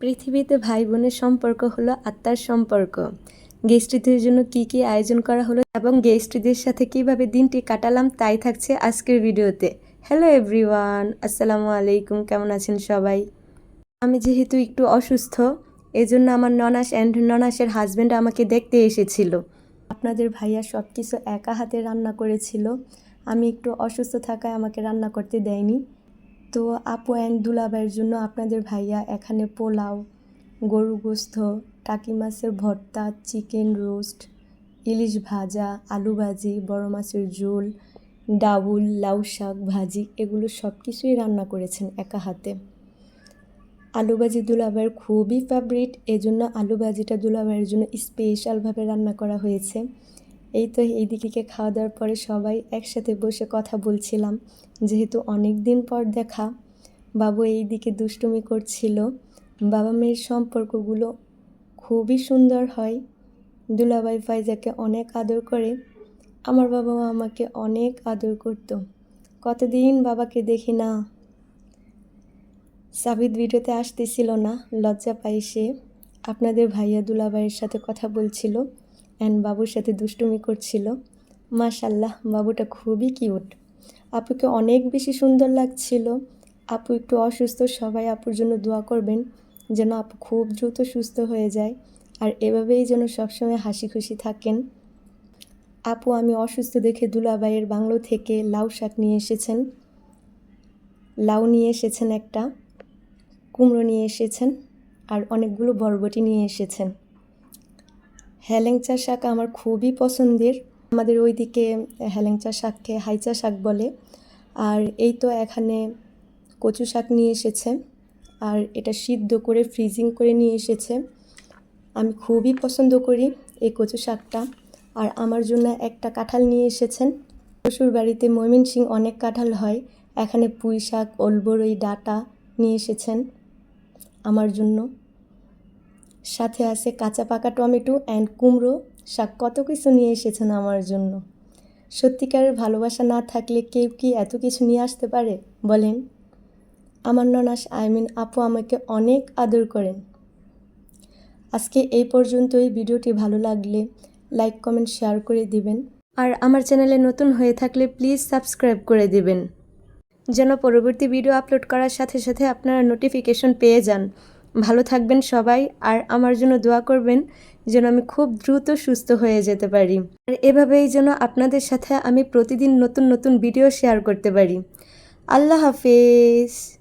পৃথিবীতে ভাই বোনের সম্পর্ক হলো আত্মার সম্পর্ক। গেস্ট্রিদের জন্য কি কি আয়োজন করা হলো এবং গেস্ট্রিদের সাথে কীভাবে দিনটি কাটালাম তাই থাকছে আজকের ভিডিওতে। হ্যালো এভরিওয়ান আসসালামু আলাইকুম, কেমন আছেন সবাই? আমি যেহেতু একটু অসুস্থ, এজন্য আমার ননাস অ্যান্ড ননাসের হাজব্যান্ড আমাকে দেখতে এসেছিল। আপনাদের ভাইয়া সব কিছু একা হাতে রান্না করেছিল। আমি একটু অসুস্থ থাকায় আমাকে রান্না করতে দেয়নি। তো আপু অ্যান্ড দুলাভাইয়ের জন্য আপনাদের ভাইয়া এখানে পোলাও গরু গোস্ত, টাকি মাছের ভর্তা, চিকেন রোস্ট, ইলিশ ভাজা, আলু ভাজি, বড় মাছের ঝোল, ডাউল, লাউ শাক ভাজি, এগুলো সব কিছুই রান্না করেছেন একা হাতে। আলু ভাজি দুলাভাইয়ের খুবই ফেভারিট এজন্য আলু ভাজিটা দুলাভাইয়ের জন্য স্পেশালভাবে রান্না করা হয়েছে। এই তো এই দিকে খাওয়া দাওয়ার পরে সবাই একসাথে বসে কথা বলছিলাম। যেহেতু অনেক দিন পর দেখা, বাবু এই দিকে দুষ্টুমি করছিল। বাবা মেয়ের সম্পর্কগুলো খুবই সুন্দর হয়। দুলাভাই ফাইজাকে অনেক আদর করে। আমার বাবাও আমাকে অনেক আদর করতো। কতদিন বাবাকে দেখি না। সাবিদ ভিডিওতে আসতেছিল না, লজ্জা পাই সে। আপনাদের ভাইয়া দুলাভাইয়ের সাথে কথা বলছিল। অ্যান্ড বাবুর সাথে দুষ্টুমি করছিল। মাশাল্লাহ বাবুটা খুবই কিউট আপুকে অনেক বেশি সুন্দর লাগছিল। আপু একটু অসুস্থ, সবাই আপুর জন্য দোয়া করবেন যেন আপু খুব দ্রুত সুস্থ হয়ে যায় আর এভাবেই যেন সবসময় হাসি খুশি থাকেন। আপু, আমি অসুস্থ দেখে দুলাভাইয়ের বাংলো থেকে লাউ শাক নিয়ে এসেছেন। লাউ নিয়ে এসেছেন একটা, কুমড়ো নিয়ে এসেছেন আর অনেকগুলো বরবটি নিয়ে এসেছেন। হেলেংচা শাক আমার খুবই পছন্দের। আমাদের ওইদিকে হেলেংচা শাককে হাইচা শাক বলে। আর এই তো এখানে কচু শাক নিয়ে এসেছে। আর এটা সিদ্ধ করে ফ্রিজিং করে নিয়ে এসেছে। আমি খুবই পছন্দ করি এই কচু শাকটা। আর আমার জন্য একটা কাঁঠাল নিয়ে এসেছেন। শ্বশুর বাড়িতে ময়মনসিং অনেক কাঁঠাল হয়। এখানে পুঁই শাক, ওলবরই, ডাটা নিয়ে এসেছেন। আমার জন্য সাথে আছে কাঁচা পাকা টমেটো অ্যান্ড কুমড়ো। শাক কত কিছু নিয়ে এসেছেন আমার জন্য। সত্যিকারের ভালোবাসা না থাকলে কেউ কি এত কিছু নিয়ে আসতে পারে? বলেন। আমার ননাস আই মিন আপু আমাকে অনেক আদর করেন। আজকে এই পর্যন্তই। ভিডিওটি ভালো লাগলে লাইক, কমেন্ট, শেয়ার করে দিবেন। আর আমার চ্যানেলে নতুন হয়ে থাকলে প্লিজ সাবস্ক্রাইব করে দিবেন। যেন পরবর্তী ভিডিও আপলোড করার সাথে সাথে আপনারা নোটিফিকেশন পেয়ে যান। ভালো থাকবেন সবাই, আর আমার জন্য দোয়া করবেন যেন আমি খুব দ্রুত সুস্থ হয়ে যেতে পারি। আর এভাবেই যেন আপনাদের সাথে আমি প্রতিদিন নতুন নতুন ভিডিও শেয়ার করতে পারি। আল্লাহ হাফেজ।